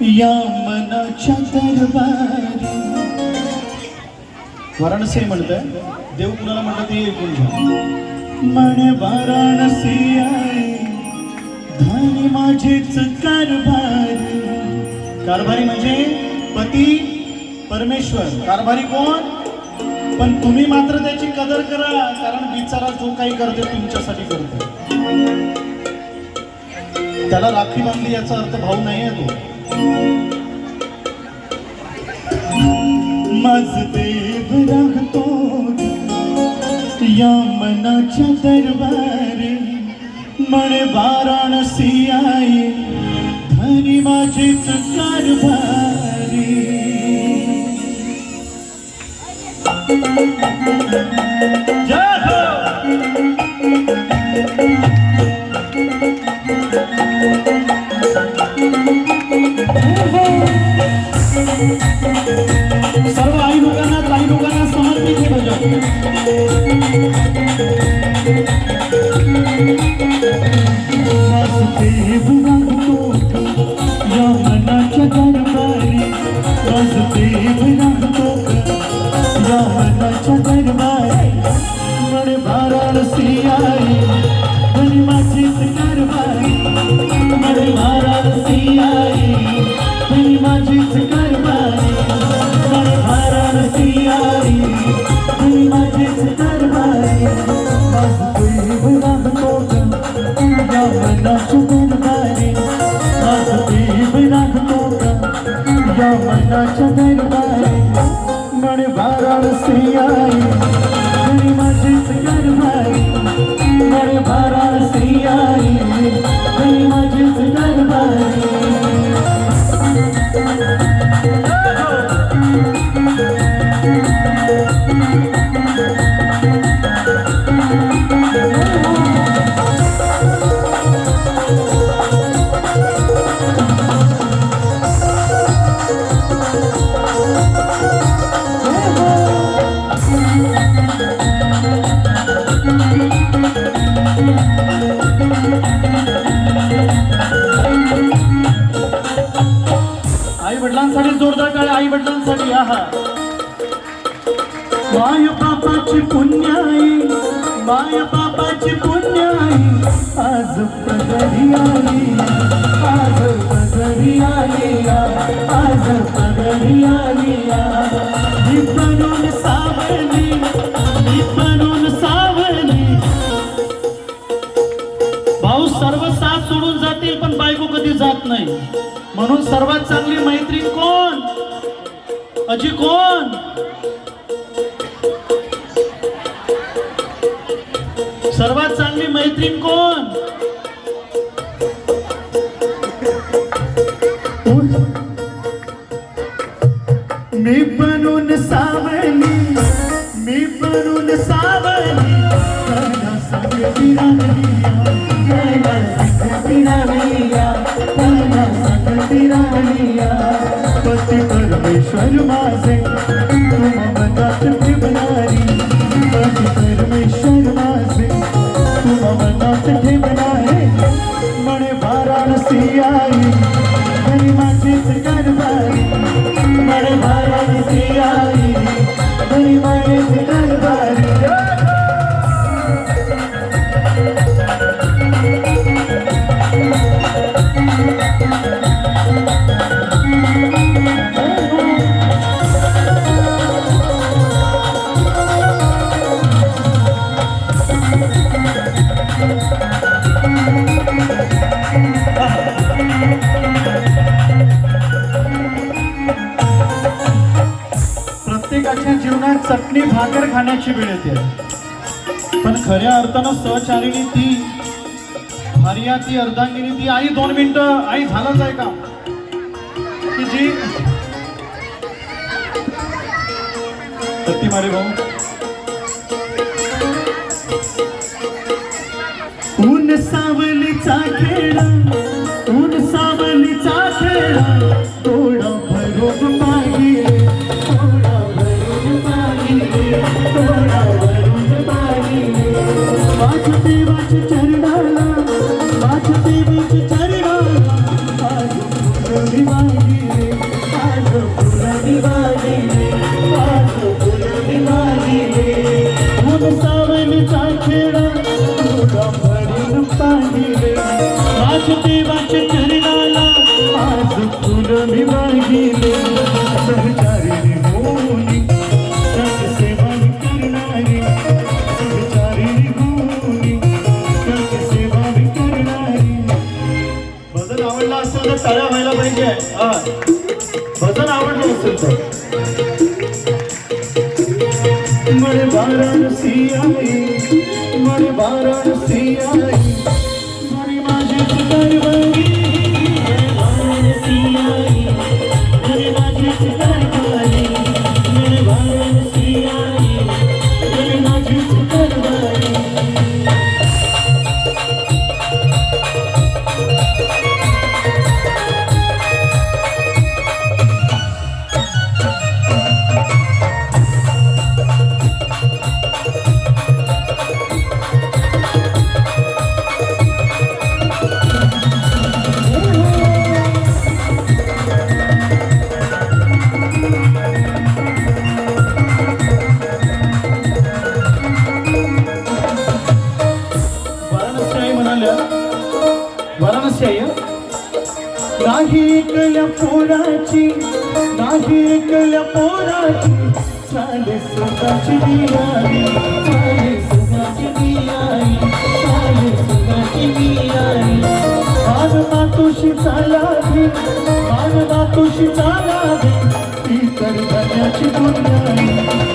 या मनाच्या दरबारी. वाराणसी म्हणतंय. देव कुणाला म्हणतं ते ऐकून घ्या. म्हणे वाराणसी आहे. धनी माझेच कारभारी कारभारी म्हणजे पती परमेश्वर. कारभारी कोण? पण तुम्ही मात्र त्याची कदर करा कारण बिचारा जो काही करते तुमच्यासाठी करतो त्याला राखी बांधली याचा अर्थ भाऊ नाही आहे तो. माझ देव राहतो या मनाच्या दरबारी. म्हणे वाराणसी आई धनी माझेच कारभारी जय हो! దేవుడు मन वाराणसी आई आई वडिलांसाठी जोरदार काळ आई वडिलांसाठी आहा. माय बापाची पुण्याई माय बापाची पुण्याई आज पदरी आई. जात नाही. म्हणून सर्वात चांगली मैत्री कोण? अजी कोण? सर्वात चांगली मैत्रीण कोण? मी बनून सावली मी बनून सावली पती परमेश्वर माझे. साखर खाण्याची वेळ येते. पण खऱ्या अर्थानं सहचारिणी ती हरिया ती अर्धांगिनी ती. आई दोन मिनिटं. आई झालंच आहे का की जी सत्ती मारे भाऊ. ऊन सावलीचा મને વારાણસી આવે મને વારાણસી नाही कल्या पोराची नाही कल्या पोराची. चाले सदाची दियाई चाले सदाची दियाई चाले सदाची दियाई मानना तुझी चालावी मानना चाला दे ती तर धन्याची दुनियाई.